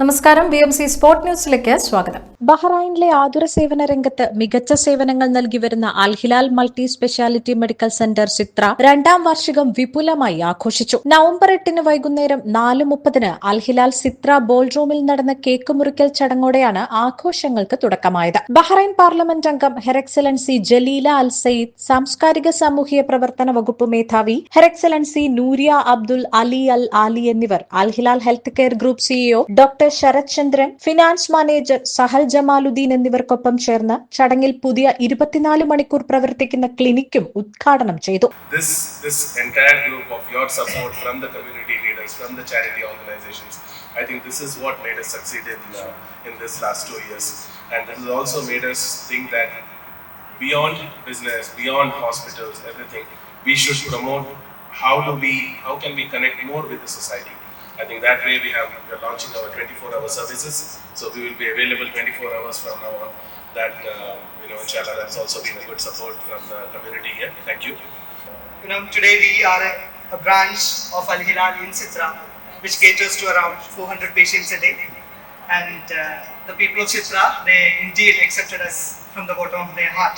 നമസ്കാരം B M C sport ന്യൂസിലേക്ക് സ്വാഗതം. ബഹ്റൈനിലെ ആതുര സേവന രംഗത്ത് മികച്ച സേവനങ്ങൾ നൽകി വരുന്ന Al Hilal multi speciality medical centre ചിത്ര രണ്ടാം വാർഷികം വിപുലമായി ആഘോഷിച്ചു. നവംബർ എട്ടിന് വൈകുന്നേരം നാല് മുപ്പതിന് അൽഹിലാൽ സിത്ര ബോൾ റൂമിൽ നടന്ന കേക്ക് മുറിക്കൽ ചടങ്ങോടെയാണ് ആഘോഷങ്ങൾക്ക് തുടക്കമായത്. ബഹ്റൈൻ പാർലമെന്റ് അംഗം ഹെറക്സലൻസി ജലീല അൽ സയ്യിദ് സാംസ്കാരിക സാമൂഹിക പ്രവർത്തന വകുപ്പ് മേധാവി ഹെറക്സലൻസി നൂരിയ അബ്ദുൽ അലി അൽ ആലി എന്നിവർ Al Hilal health care group CEO doctor Sharath Chandran finance manager Sahal Jamaluddin എന്നിവർക്കൊപ്പം ചേർന്ന് ചടങ്ങിൽ പുതിയ ഇരുപത്തിനാല് മണിക്കൂർ പ്രവർത്തിക്കുന്ന ക്ലിനിക്കും ഉദ്ഘാടനം ചെയ്തു I think this is what made us succeed in uh, in this last two years, and this has also made us think that beyond business, beyond hospitals, everything, we should promote how do we how can we connect more with the society. I think that way we have we are launching our 24-hour services, so we will be available 24 hours from now on. That uh, you know, inshallah, that's also been a good support from the community here. Thank you. You know, today we are a, a branch of Al Hilal in Sitra, which caters to around 400 patients a day. And uh, the people of Sitra, they indeed accepted us from the bottom of their heart.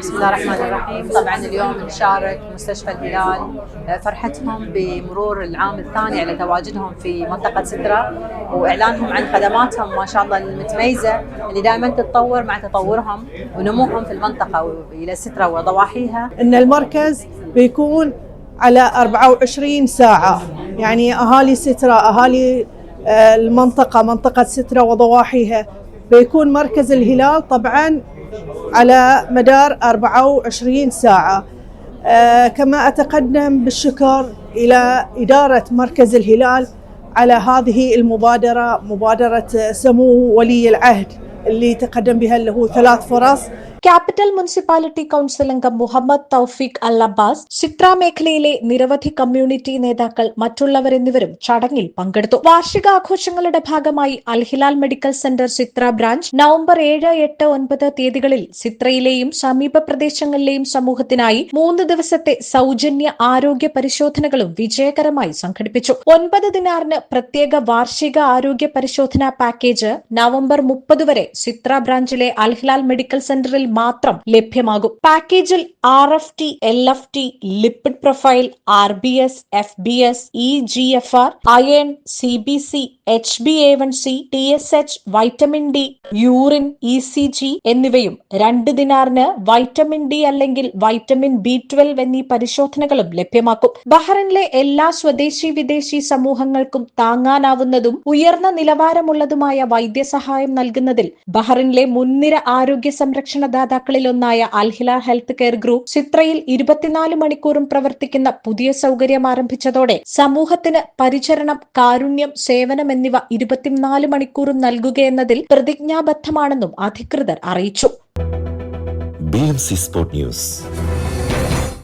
بسم الله الرحمن الرحيم. طبعا اليوم نشارك مستشفى الهلال فرحتهم بمرور العام الثاني على تواجدهم في منطقة سترة وإعلانهم عن خدماتهم ما شاء الله المتميزة اللي دائما تتطور مع تطورهم ونموهم في المنطقة إلى سترة وضواحيها. إن المركز بيكون على 24 ساعة. يعني أهالي سترة أهالي آه، المنطقة منطقة سترة وضواحيها بيكون مركز الهلال طبعا على مدار 24 ساعة. آه، كما أتقدم بالشكر إلى إدارة مركز الهلال على هذه المبادرة مبادرة سمو ولي العهد اللي تقدم بها له ثلاث فرص. Capital municipality council അംഗം Muhammad Tawfiq Al Abbas ചിത്ര മേഖലയിലെ നിരവധി community നേതാക്കൾ മറ്റുള്ളവർ എന്നിവരും ചടങ്ങിൽ പങ്കെടുത്തു. വാർഷികാഘോഷങ്ങളുടെ ഭാഗമായി അൽഹിലാൽ മെഡിക്കൽ സെന്റർ ചിത്ര ബ്രാഞ്ച് നവംബർ ഏഴ് എട്ട് ഒൻപത് തീയതികളിൽ ചിത്രയിലെയും സമീപ പ്രദേശങ്ങളിലെയും സമൂഹത്തിനായി മൂന്ന് ദിവസത്തെ സൗജന്യ ആരോഗ്യ പരിശോധനകളും വിജയകരമായി സംഘടിപ്പിച്ചു. ഒൻപത് ദിനാറിന് പ്രത്യേക വാർഷിക ആരോഗ്യ പരിശോധനാ പാക്കേജ് നവംബർ മുപ്പത് വരെ ചിത്ര ബ്രാഞ്ചിലെ അൽഹിലാൽ മെഡിക്കൽ സെന്ററിൽ മാത്രം ലഭ്യമാകും. പാക്കേജിൽ R F T L F T lipid profile R B S F B S E G F R iron C B C H B A one C T S H vitamin D urine E C G എന്നിവയും രണ്ട് ദിനാറിന് vitamin D അല്ലെങ്കിൽ vitamin B twelve എന്നീ പരിശോധനകളും ലഭ്യമാക്കും. ബഹ്റിനിലെ എല്ലാ സ്വദേശി വിദേശി സമൂഹങ്ങൾക്കും താങ്ങാനാവുന്നതും ഉയർന്ന നിലവാരമുള്ളതുമായ വൈദ്യസഹായം നൽകുന്നതിൽ ബഹ്റിനിലെ മുൻനിര ആരോഗ്യ സംരക്ഷണ ദാതാക്കളിലൊന്നായ Al Hilal health care group ചിത്രയിൽ ഇരുപത്തിനാല് മണിക്കൂറും പ്രവർത്തിക്കുന്ന പുതിയ സൗകര്യം ആരംഭിച്ചതോടെ സമൂഹത്തിന് പരിചരണം കാരുണ്യം സേവനം എന്നിവ ഇരുപത്തിനാല് മണിക്കൂറും നൽകുകയെന്നതിൽ പ്രതിജ്ഞാബദ്ധമാണെന്നും അധികൃതർ അറിയിച്ചു BMC ന്യൂസ്.